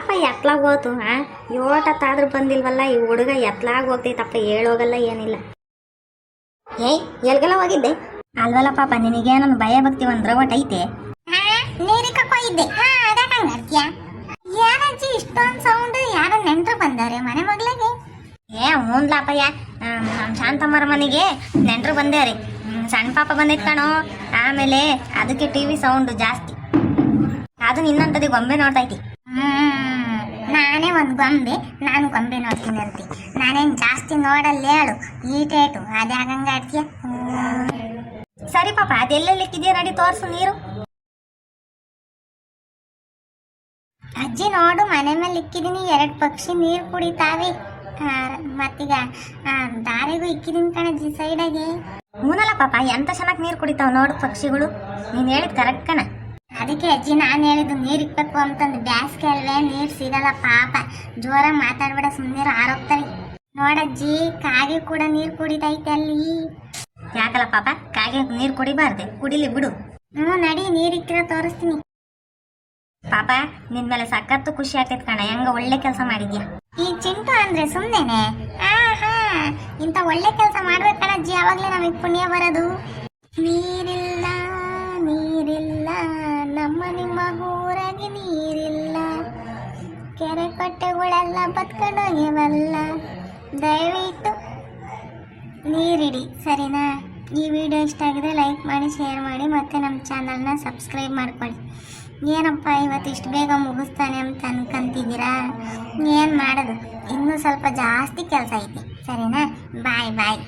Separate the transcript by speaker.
Speaker 1: ಪಾಪ ಎತ್ಲಾಗ ಹೋತು ಹಾ ಯೋಟತ್ತಾದ್ರೂ ಬಂದಿಲ್ವಲ್ಲ ಈ ಹುಡುಗ ಎತ್ಲಾಗ ಹೋಗ್ತೈತಪ್ಪ ಹೇಳೋಗಲ್ಲ ಏನಿಲ್ಲ. ಏಯ್ ಎಲ್ಗೆಲ್ಲ ಹೋಗಿದ್ದೆ ಅಲ್ವಲ್ಲ ಪಾಪ ನಿನಗೆ ನನ್ನ ಭಯ ಭಕ್ತಿ ಒಂದ್ ರವಟ್ ಐತೆ
Speaker 2: ಹಾ ಯಾರಜ್ಜಿ ಇಷ್ಟೊಂದು ಸೌಂಡ್ ಯಾರ ನೆಂಟ್ರು ಬಂದಾರೆ ಮನೆ ಮಗಳಿಗೆ?
Speaker 1: ಏ ಹ್ಞೂನ್ಲಪ್ಪಯ್ಯ ನಮ್ಮ ಶಾಂತಮ್ಮರ ಮನೆಗೆ ನೆಂಟ್ರು ಬಂದೇವ್ರಿ ಹ್ಮ್, ಸಣ್ಣ ಪಾಪ ಬಂದೈತ್ ಕಣೋ. ಆಮೇಲೆ ಅದಕ್ಕೆ ಟಿವಿ ಸೌಂಡ್ ಜಾಸ್ತಿ. ಅದು ನಿನ್ನಂತದಿ ಗೊಂಬೆ ನೋಡ್ತೈತಿ.
Speaker 2: ಹ್ಮ್ ನಾನೇ ಒಂದು ಗೊಂಬೆ, ನಾನು ಗೊಂಬೆ ನೋಡ್ತೀನಿ ಅಂತಿ. ನಾನೇನ್ ಜಾಸ್ತಿ ನೋಡಲ್ಲ ಹೇಳು. ಈಟೇಟು ಆಗಂಗೆ ಅಜ್ಜಿ
Speaker 1: ಸರಿ ಪಾಪ ಅದೆಲ್ಲೆಲ್ಲಿಕ್ಕಿದೆಯಾ ನಡಿ ತೋರ್ಸು ನೀರು.
Speaker 2: ಅಜ್ಜಿ ನೋಡು, ಮನೆ ಮೇಲೆ ಇಕ್ಕಿದೀನಿ ಎರಡು ಪಕ್ಷಿ ನೀರು ಕುಡಿತಾವೆ. ಮತ್ತೀಗ ದಾರಿಗೂ ಇಕ್ಕಿದ್ದೀನಿ ಕಣಜ್ಜಿ ಸೈಡಾಗೆ
Speaker 1: ಮೂನಲ್ಲ ಪಾಪ, ಎಂತ ಚೆನ್ನಾಗಿ ನೀರು ಕುಡಿತಾವ ನೋಡು ಪಕ್ಷಿಗಳು. ನೀನು ಹೇಳಿದ ಕರೆಕ್ಟ್ ಕಣ.
Speaker 2: ಅದಕ್ಕೆ ಅಜ್ಜಿ ನಾನು ಹೇಳಿದ್ದು ನೀರು ಇಕ್ಬೇಕು ಅಂತಂದು ಬ್ಯಾಸ್ಗೆ ಅಲ್ವೇ ನೀರು ಸಿಗಲ್ಲ ಪಾಪ. ಜೋರ ಮಾತಾಡ್ಬೇಡ ಸುಮ್ಮನೆ ಆರೋಗ್ತಾರೆ. ನೋಡಜ್ಜಿ ಕಾಗೆ ಕೂಡ ನೀರು ಕುಡಿತೈತೆ ಅಲ್ಲಿ.
Speaker 1: ಯಾಕಲ್ಲ ಪಾಪ? ಕಾಗೆ ನೀರು ಕುಡಿಬಾರ್ದೆ? ಕುಡಿಲಿ ಬಿಡು.
Speaker 2: ಹ್ಞೂ ನಡಿ ನೀರು ಇಕ್ಕಿರೋ ತೋರಿಸ್ತೀನಿ.
Speaker 1: ಪಾಪ ನಿನ್ ಮೇಲೆ ಸಖತ್ತು ಖುಷಿ ಆಗ್ತೈತೆ ಕಣ. ಹೆಂಗ ಒಳ್ಳೆ ಕೆಲಸ ಮಾಡಿದ್ಯಾ?
Speaker 2: ಈ ಚಿಂಟು ಅಂದ್ರೆ ಸುಮ್ಮನೆ ಆಹಾ ಇಂಥ ಒಳ್ಳೆ ಕೆಲಸ ಮಾಡ್ಬೇಕಣಜ್ಜಿ ಯಾವಾಗಲೇ ನಮಗೆ ಪುಣ್ಯ ಬರೋದು. ನೀರಿಲ್ಲ ನಮ್ಮ ನಿಮ್ಮ ಊರಾಗಿ ನೀರಿಲ್ಲ. ಕೆರೆ ಕಟ್ಟೆಗಳೆಲ್ಲ ಬತ್ಕೊಂಡೋಗ್ಯವಲ್ಲ ದಯವಿಟ್ಟು ನೀರಿಡಿ, ಸರಿನಾ? ಈ ವಿಡಿಯೋ ಇಷ್ಟ ಆಗಿದೆ ಲೈಕ್ ಮಾಡಿ, ಶೇರ್ ಮಾಡಿ ಮತ್ತು ನಮ್ಮ ಚಾನಲ್ನ ಸಬ್ಸ್ಕ್ರೈಬ್ ಮಾಡ್ಕೊಳ್ಳಿ. ಏನಪ್ಪ ಇವತ್ತು ಇಷ್ಟು ಬೇಗ ಮುಗಿಸ್ತಾನೆ ಅಂತ ಅನ್ಕೊಂತಿದ್ದೀರಾ? ಏನು ಮಾಡೋದು? ಇನ್ನೂ ಸ್ವಲ್ಪ ಜಾಸ್ತಿ ಕೆಲಸ ಐತಿ. ಸರಿನಾ? ಬಾಯ್ ಬಾಯ್.